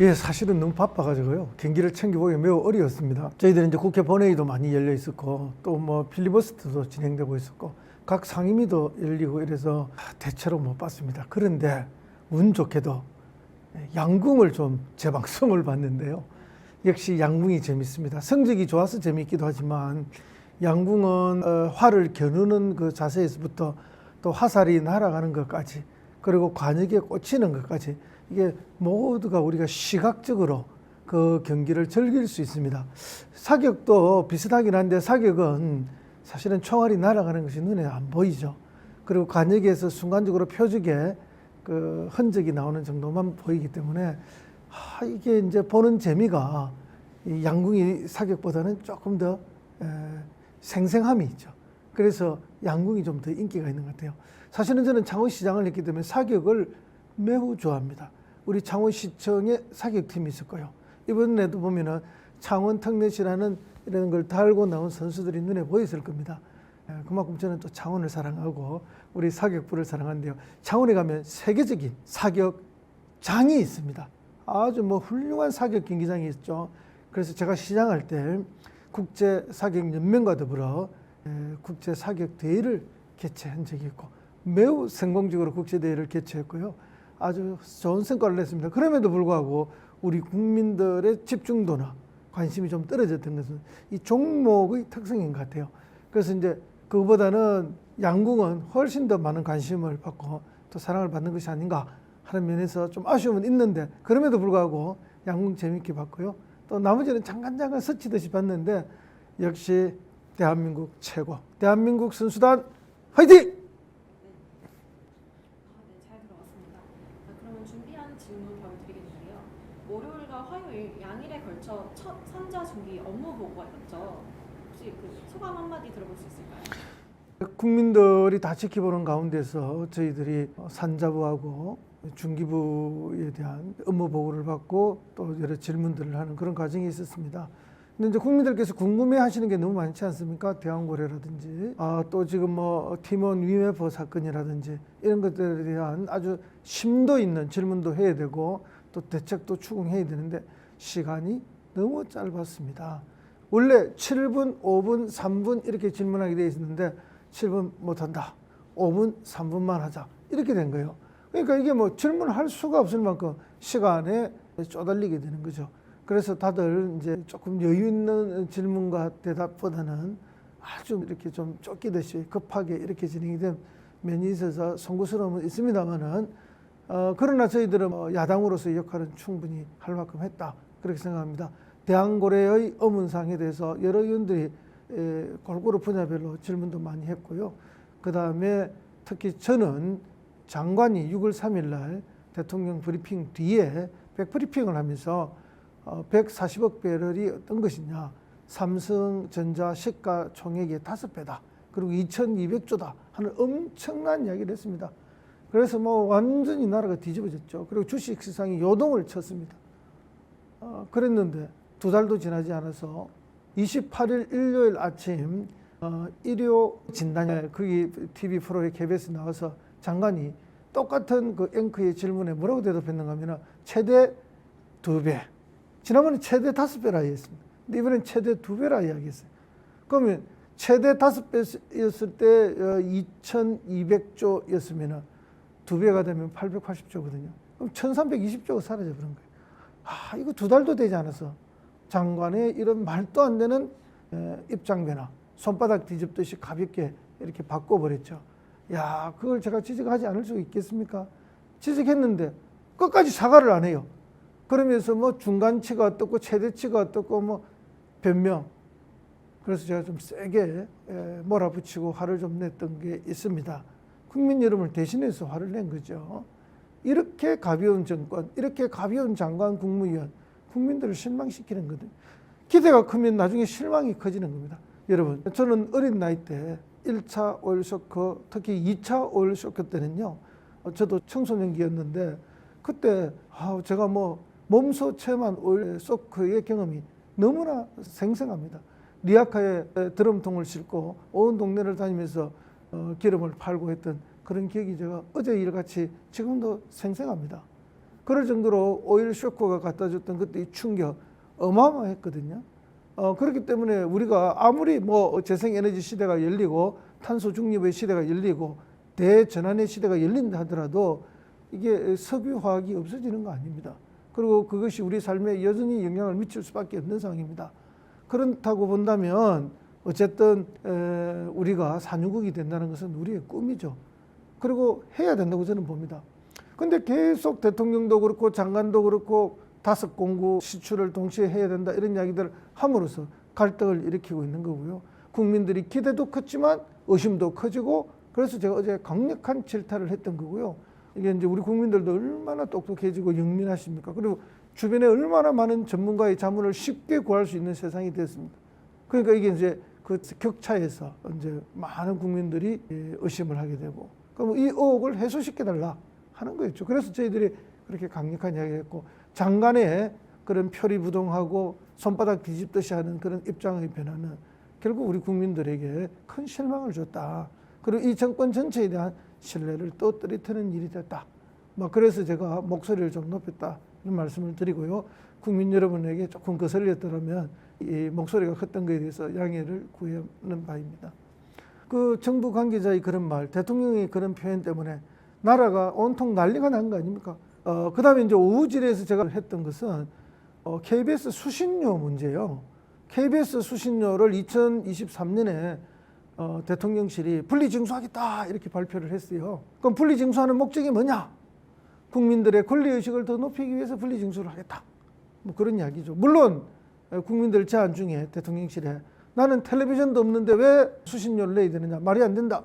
예, 사실은 너무 바빠가지고요. 경기를 챙겨보기 매우 어려웠습니다. 저희들은 이제 국회 본회의도 많이 열려 있었고, 또 뭐 필리버스터도 진행되고 있었고, 각 상임위도 열리고 이래서 대체로 못 봤습니다. 그런데 운 좋게도 양궁을 좀 재방송을 봤는데요. 역시 양궁이 재밌습니다. 성적이 좋아서 재밌기도 하지만 양궁은 어, 활을 겨누는 그 자세에서부터 또 화살이 날아가는 것까지 그리고 관역에 꽂히는 것까지 이게 모두가 우리가 시각적으로 그 경기를 즐길 수 있습니다. 사격도 비슷하긴 한데 사격은 사실은 총알이 날아가는 것이 눈에 안 보이죠. 그리고 관역에서 순간적으로 표적에 그 흔적이 나오는 정도만 보이기 때문에 아, 이게 이제 보는 재미가 이 양궁이 사격보다는 조금 더 에, 생생함이 있죠. 그래서 양궁이 좀 더 인기가 있는 것 같아요. 사실은 저는 창원 시장을 했기 때문에 사격을 매우 좋아합니다. 우리 창원시청에 사격팀이 있을 거예요. 이번에도 보면은 창원 특례시라는 이런 걸 달고 나온 선수들이 눈에 보였을 겁니다. 에, 그만큼 저는 또 창원을 사랑하고 우리 사격부를 사랑하는데요. 창원에 가면 세계적인 사격장이 있습니다. 아주 뭐 훌륭한 사격 경기장이 있죠. 그래서 제가 시장할 때 국제 사격 연맹과 더불어 에, 국제 사격 대회를 개최한 적이 있고 매우 성공적으로 국제 대회를 개최했고요. 아주 좋은 성과를 냈습니다. 그럼에도 불구하고 우리 국민들의 집중도나 관심이 좀 떨어졌던 것은 이 종목의 특성인 것 같아요. 그래서 이제 그보다는 양궁은 훨씬 더 많은 관심을 받고 또 사랑을 받는 것이 아닌가 하는 면에서 좀 아쉬움은 있는데 그럼에도 불구하고 양궁 재밌게 봤고요. 또 나머지는 잠깐잠깐 스치듯이 봤는데 역시 대한민국 최고 대한민국 선수단 화이팅! 아, 네, 잘 들어갔습니다. 아, 그러면 준비한 질문 바로 드리겠는데요. 월요일과 화요일 걸쳐 첫 선자 중기 업무 보고가 있었죠. 혹시 그 소감 한마디 들어볼 수 있을까요? 국민들이 다 지켜보는 가운데서 저희들이 산자부하고 중기부에 대한 업무 보고를 받고 또 여러 질문들을 하는 그런 과정이 있었습니다. 근데 이제 국민들께서 궁금해 하시는 게 너무 많지 않습니까? 대왕고래라든지, 아, 또 지금 뭐 팀원 위메퍼 사건이라든지 이런 것들에 대한 아주 심도 있는 질문도 해야 되고 또 대책도 추궁해야 되는데 시간이 너무 짧았습니다. 원래 7분, 5분, 3분 이렇게 질문하게 되어 있었는데 7분 못한다. 5분, 3분만 하자. 이렇게 된 거예요. 그러니까 이게 뭐 질문할 수가 없을 만큼 시간에 쪼달리게 되는 거죠. 그래서 다들 이제 조금 여유 있는 질문과 대답보다는 아주 이렇게 좀 쫓기듯이 급하게 이렇게 진행이 된 면이 있어서 송구스러움은 있습니다만은 어, 그러나 저희들은 뭐 야당으로서의 역할은 충분히 할 만큼 했다 그렇게 생각합니다. 대한고래의 어문상에 대해서 여러 의원들이 에, 골고루 분야별로 질문도 많이 했고요. 그 다음에 특히 저는 장관이 6월 3일 날 대통령 브리핑 뒤에 백브리핑을 하면서 어, 140억 배럴이 어떤 것이냐. 삼성전자 시가 총액의 다섯 배다. 그리고 2,200조다 하는 엄청난 이야기를 했습니다. 그래서 뭐 완전히 나라가 뒤집어졌죠. 그리고 주식 시장이 요동을 쳤습니다. 어, 그랬는데 두 달도 지나지 않아서 28일 일요일 아침 어, 일요 진단에 거기 TV 프로에 KBS 나와서 장관이 똑같은 그 앵커의 질문에 뭐라고 대답했는가 하면 최대 두 배. 지난번에 최대 다섯 배라 이야기했습니다. 근데 이번엔 최대 두 배라 이야기했어요. 그러면 최대 다섯 배였을 때 2,200조였으면 두 배가 되면 880조거든요. 그럼 1,320조가 사라져 버린 거예요. 아, 이거 두 달도 되지 않아서 장관의 이런 말도 안 되는 에, 입장 변화, 손바닥 뒤집듯이 가볍게 이렇게 바꿔버렸죠. 야, 그걸 제가 지적하지 않을 수 있겠습니까? 지적했는데 끝까지 사과를 안 해요. 그러면서 뭐 중간치가 어떻고 최대치가 어떻고 뭐 변명. 그래서 제가 좀 세게 에, 몰아붙이고 화를 좀 냈던 게 있습니다. 국민 여러분을 대신해서 화를 낸 거죠. 이렇게 가벼운 정권, 이렇게 가벼운 장관 국무위원, 국민들을 실망시키는 거든. 기대가 크면 나중에 실망이 커지는 겁니다. 여러분, 저는 어린 나이 때 1차 오일 쇼크, 특히 2차 오일 쇼크 때는요, 어, 저도 청소년기였는데, 그때, 아, 제가 뭐, 몸소 체험한 오일 쇼크의 경험이 너무나 생생합니다. 리아카에 드럼통을 싣고 온 동네를 다니면서 어, 기름을 팔고 했던 그런 기억이 제가 어제 일같이 지금도 생생합니다. 그럴 정도로 오일 쇼크가 갖다 줬던 그때 이 충격 어마어마했거든요. 어, 그렇기 때문에 우리가 아무리 뭐 재생에너지 시대가 열리고 탄소 중립의 시대가 열리고 대전환의 시대가 열린다 하더라도 이게 석유 화학이 없어지는 거 아닙니다. 그리고 그것이 우리 삶에 여전히 영향을 미칠 수밖에 없는 상황입니다. 그렇다고 본다면 어쨌든 에, 우리가 산유국이 된다는 것은 우리의 꿈이죠. 그리고 해야 된다고 저는 봅니다. 근데 계속 대통령도 그렇고 장관도 그렇고 다섯 공구 시출을 동시에 해야 된다 이런 이야기들을 함으로써 갈등을 일으키고 있는 거고요. 국민들이 기대도 컸지만 의심도 커지고 그래서 제가 어제 강력한 질타를 했던 거고요. 이게 이제 우리 국민들도 얼마나 똑똑해지고 영민하십니까? 그리고 주변에 얼마나 많은 전문가의 자문을 쉽게 구할 수 있는 세상이 됐습니다. 그러니까 이게 이제 그 격차에서 이제 많은 국민들이 예, 의심을 하게 되고 그럼 이 의혹을 해소시켜 달라 하는 거였죠. 그래서 저희들이 그렇게 강력한 이야기했고 장관의 그런 표리부동하고 손바닥 뒤집듯이 하는 그런 입장의 변화는 결국 우리 국민들에게 큰 실망을 줬다. 그리고 이 정권 전체에 대한 신뢰를 또 떨어뜨리는 일이 됐다. 뭐 그래서 제가 목소리를 좀 높였다 이런 말씀을 드리고요. 국민 여러분에게 조금 거슬렸더라면 이 목소리가 컸던 것에 대해서 양해를 구하는 바입니다. 그 정부 관계자의 그런 말, 대통령의 그런 표현 때문에 나라가 온통 난리가 난 거 아닙니까? 어, 그 다음에 이제 오후질에서 제가 했던 것은 어, KBS 수신료 문제요. KBS 수신료를 2023년에 어, 대통령실이 분리징수하겠다 이렇게 발표를 했어요. 그럼 분리징수하는 목적이 뭐냐? 국민들의 권리의식을 더 높이기 위해서 분리징수를 하겠다. 뭐 그런 이야기죠. 물론 어, 국민들 제안 중에 대통령실에 나는 텔레비전도 없는데 왜 수신료를 내야 되느냐 말이 안 된다.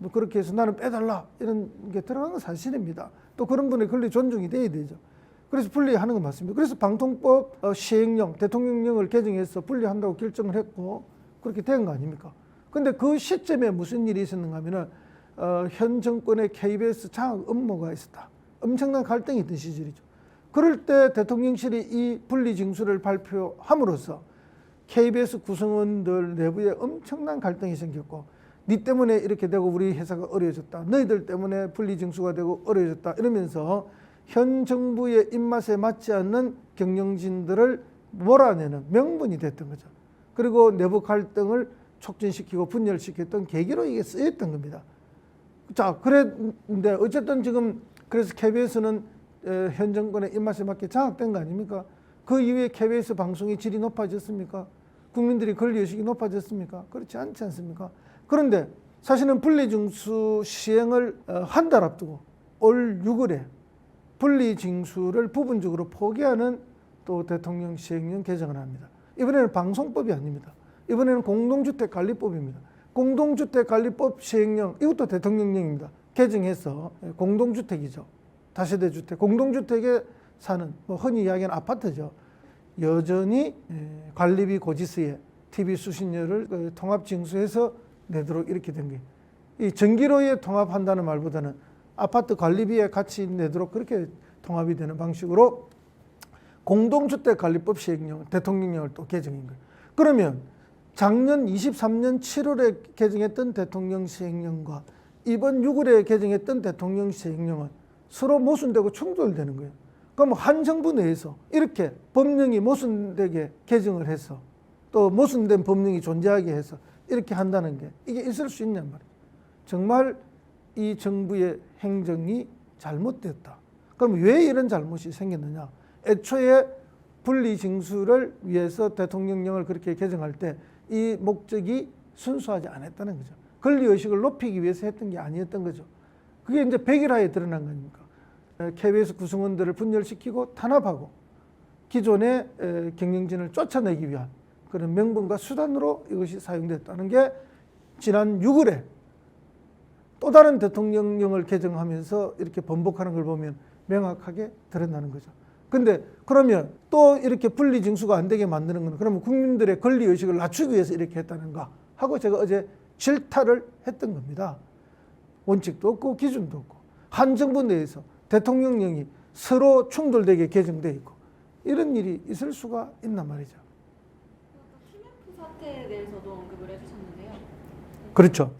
뭐 그렇게 해서 나는 빼달라 이런 게 들어간 건 사실입니다. 또 그런 분의 권리 존중이 돼야 되죠. 그래서 분리하는 건 맞습니다. 그래서 방통법 어, 시행령 대통령령을 개정해서 분리한다고 결정을 했고 그렇게 된 거 아닙니까? 근데 그 시점에 무슨 일이 있었는가 하면은 어, 현 정권의 KBS 장악 업무가 있었다. 엄청난 갈등이 있던 시절이죠. 그럴 때 대통령실이 이 분리 징수를 발표함으로써 KBS 구성원들 내부에 엄청난 갈등이 생겼고 니 때문에 이렇게 되고 우리 회사가 어려워졌다. 너희들 때문에 분리 징수가 되고 어려워졌다. 이러면서 현 정부의 입맛에 맞지 않는 경영진들을 몰아내는 명분이 됐던 거죠. 그리고 내부 갈등을 촉진시키고 분열시켰던 계기로 이게 쓰였던 겁니다. 자, 그랬는데 어쨌든 지금 그래서 KBS는 현 정권의 입맛에 맞게 장악된 거 아닙니까? 그 이후에 KBS 방송의 질이 높아졌습니까? 국민들이 권리의식이 높아졌습니까? 그렇지 않지 않습니까? 그런데 사실은 분리징수 시행을 어, 한달 앞두고 올 6월에 분리징수를 부분적으로 포기하는 또 대통령 시행령 개정을 합니다. 이번에는 방송법이 아닙니다. 이번에는 공동주택관리법입니다. 공동주택관리법 시행령 이것도 대통령령입니다. 개정해서 공동주택이죠. 다세대 주택, 공동주택에 사는 뭐 흔히 이야기하는 아파트죠. 여전히 에, 관리비 고지서에 TV 수신료를 그 통합 징수해서 내도록 이렇게 된 거예요. 이 전기로에 통합한다는 말보다는 아파트 관리비에 같이 내도록 그렇게 통합이 되는 방식으로 공동주택 관리법 시행령 대통령령을 또 개정한 거예요. 그러면 작년 23년 7월에 개정했던 대통령 시행령과 이번 6월에 개정했던 대통령 시행령은 서로 모순되고 충돌되는 거예요. 그럼 한 정부 내에서 이렇게 법령이 모순되게 개정을 해서 또 모순된 법령이 존재하게 해서 이렇게 한다는 게 이게 있을 수 있냔 말이에요. 정말 이 정부의 행정이 잘못됐다. 그럼 왜 이런 잘못이 생겼느냐? 애초에 분리징수를 위해서 대통령령을 그렇게 개정할 때 이 목적이 순수하지 않았다는 거죠. 권리의식을 높이기 위해서 했던 게 아니었던 거죠. 그게 이제 백일화에 드러난 거니까. KBS 구성원들을 분열시키고 탄압하고 기존의 에, 경영진을 쫓아내기 위한 그런 명분과 수단으로 이것이 사용됐다는 게 지난 6월에 또 다른 대통령령을 개정하면서 이렇게 번복하는 걸 보면 명확하게 드러나는 거죠. 근데 그러면 또 이렇게 분리 징수가 안 되게 만드는 건 그러면 국민들의 권리 의식을 낮추기 위해서 이렇게 했다는가 하고 제가 어제 질타를 했던 겁니다. 원칙도 없고 기준도 없고 한 정부 내에서 대통령령이 서로 충돌되게 개정돼 있고 이런 일이 있을 수가 있단 말이죠. 사태에 대해서도 언급을 해주셨는데요. 그렇죠.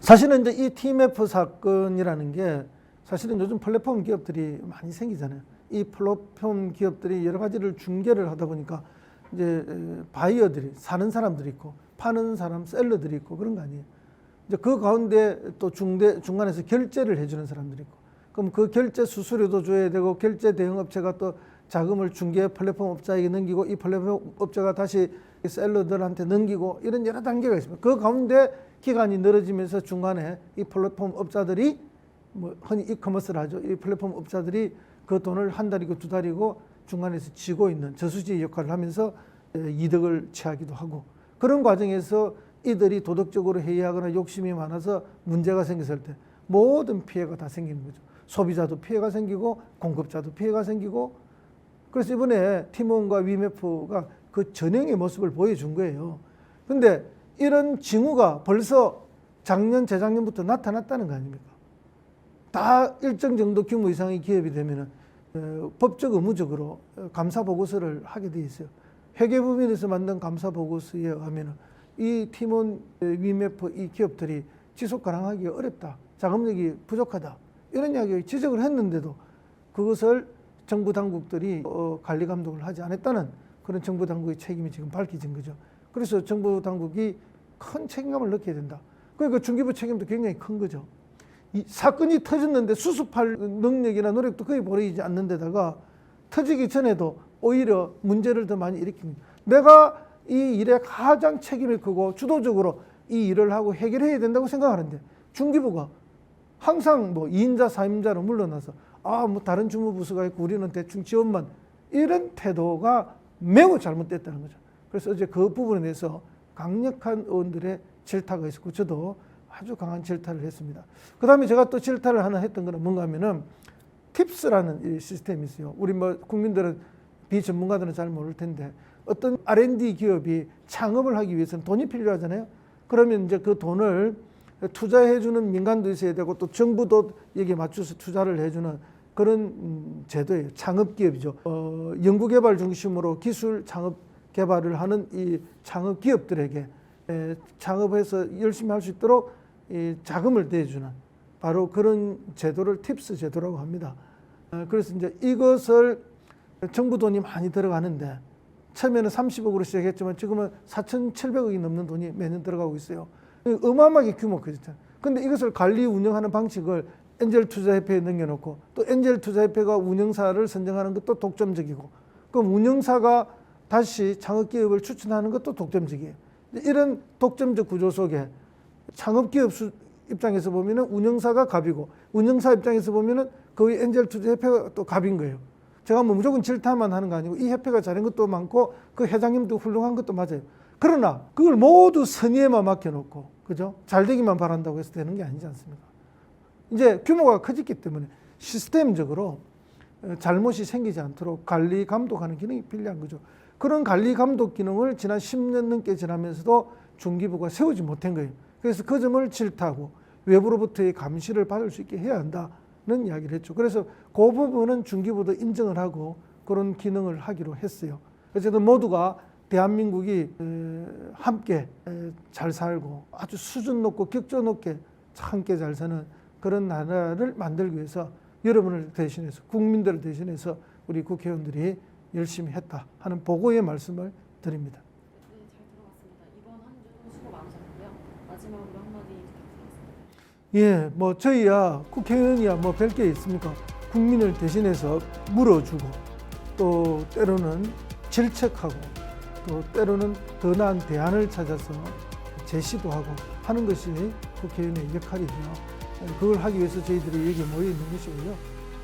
사실은 이제 이 TMF 사건이라는 게 사실은 요즘 플랫폼 기업들이 많이 생기잖아요. 이 플랫폼 기업들이 여러 가지를 중개를 하다 보니까 이제 에, 바이어들이 사는 사람들이 있고 파는 사람 셀러들이 있고 그런 거 아니에요. 이제 그 가운데 또 중대 중간에서 결제를 해주는 사람들이 있고 그럼 그 결제 수수료도 줘야 되고 결제 대행 업체가 또 자금을 중개 플랫폼 업자에게 넘기고 이 플랫폼 업자가 다시 셀러들한테 넘기고 이런 여러 단계가 있습니다. 그 가운데 기간이 늘어지면서 중간에 이 플랫폼 업자들이 뭐 흔히 이커머스를 하죠. 이 플랫폼 업자들이 그 돈을 한 달이고 두 달이고 중간에서 쥐고 있는 저수지 역할을 하면서 에, 이득을 취하기도 하고 그런 과정에서 이들이 도덕적으로 해이하거나 욕심이 많아서 문제가 생겼을 때 모든 피해가 다 생기는 거죠. 소비자도 피해가 생기고 공급자도 피해가 생기고 그래서 이번에 티몬과 위메프가 그 전형의 모습을 보여준 거예요. 근데 이런 징후가 벌써 작년, 재작년부터 나타났다는 거 아닙니까? 다 일정 정도 규모 이상의 기업이 되면은 어, 법적 의무적으로 어, 감사 보고서를 하게 돼 있어요. 회계 부문에서 만든 감사 보고서에 의하면은 이 팀원 에, 위메프 이 기업들이 지속 가능하기 어렵다. 자금력이 부족하다. 이런 이야기 지적을 했는데도 그것을 정부 당국들이 어, 관리 감독을 하지 않았다는 그런 정부 당국의 책임이 지금 밝혀진 거죠. 그래서 정부 당국이 큰 책임감을 느껴야 된다. 그러니까 중기부 책임도 굉장히 큰 거죠. 이 사건이 터졌는데 수습할 능력이나 노력도 거의 보이지 않는 데다가 터지기 전에도 오히려 문제를 더 많이 거죠. 내가 이 일에 가장 책임이 크고 주도적으로 이 일을 하고 해결해야 된다고 생각하는데 중기부가 항상 뭐 2인자, 4인자로 물러나서 아, 뭐 다른 주무부서가 있고 우리는 대충 지원만 이런 태도가 매우 잘못됐다는 거죠. 그래서 어제 그 부분에 대해서 강력한 의원들의 질타가 있었고 저도 아주 강한 질타를 했습니다. 그 다음에 제가 또 질타를 하나 했던 거는 뭔가 하면은 팁스라는 이 시스템이 있어요. 우리 뭐 국민들은 비전문가들은 잘 모를 텐데 어떤 R&D 기업이 창업을 하기 위해서는 돈이 필요하잖아요. 그러면 이제 그 돈을 투자해주는 민간도 있어야 되고 또 정부도 여기에 맞춰서 투자를 해주는 그런 음, 제도예요. 창업 기업이죠. 어, 연구개발 중심으로 기술 창업 개발을 하는 이 창업 기업들에게 에, 창업해서 열심히 할 수 있도록 이 자금을 대주는 바로 그런 제도를 팁스 제도라고 합니다. 어, 그래서 이제 이것을 정부 돈이 많이 들어가는데 처음에는 30억으로 시작했지만 지금은 4,700억이 넘는 돈이 매년 들어가고 있어요. 어마어마하게 규모 크죠. 근데 이것을 관리 운영하는 방식을 엔젤 투자협회에 넘겨놓고 또 엔젤 투자협회가 운영사를 선정하는 것도 독점적이고 그럼 운영사가 다시 창업기업을 추천하는 것도 독점적이에요. 이런 독점적 구조 속에 창업기업 수- 입장에서 보면은 운영사가 갑이고 운영사 입장에서 보면은 거의 엔젤 투자 협회가 또 갑인 거예요. 제가 뭐 무조건 질타만 하는 거 아니고 이 협회가 잘한 것도 많고 그 회장님도 훌륭한 것도 맞아요. 그러나 그걸 모두 선의에만 맡겨놓고 그죠? 잘 되기만 바란다고 해서 되는 게 아니지 않습니까? 이제 규모가 커졌기 때문에 시스템적으로 어, 잘못이 생기지 않도록 관리 감독하는 기능이 필요한 거죠. 그런 관리 감독 기능을 지난 10년 넘게 지나면서도 중기부가 세우지 못한 거예요. 그래서 그 점을 질타하고 외부로부터의 감시를 받을 수 있게 해야 한다는 이야기를 했죠. 그래서 그 부분은 중기부도 인정을 하고 그런 기능을 하기로 했어요. 어쨌든 모두가 대한민국이 에, 함께 에, 잘 살고 아주 수준 높고 격조 높게 함께 잘 사는 그런 나라를 만들기 위해서 여러분을 대신해서 국민들을 대신해서 우리 국회의원들이 열심히 했다 하는 보고의 말씀을 드립니다. 네, 잘 들어봤습니다. 이번 한 주도 수고 많으셨고요. 마지막으로 한마디 부탁드리겠습니다. 예, 뭐 저희야 국회의원이야 뭐 별 게 있습니까? 국민을 대신해서 물어주고 또 때로는 질책하고 또 때로는 더 나은 대안을 찾아서 제시도 하고 하는 것이 국회의원의 역할이고요. 예, 그걸 하기 위해서 저희들이 여기 모여 있는 것이고요.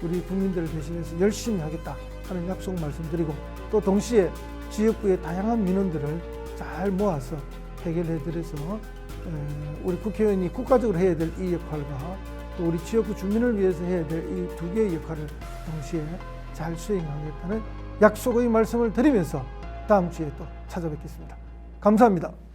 우리 국민들을 대신해서 열심히 하겠다 하는 약속 말씀드리고 또 동시에 지역구의 다양한 민원들을 잘 모아서 해결해드려서 에, 우리 국회의원이 국가적으로 해야 될 이 역할과 또 우리 지역구 주민을 위해서 해야 될 이 두 개의 역할을 동시에 잘 수행하겠다는 약속의 말씀을 드리면서 다음 주에 또 찾아뵙겠습니다. 감사합니다.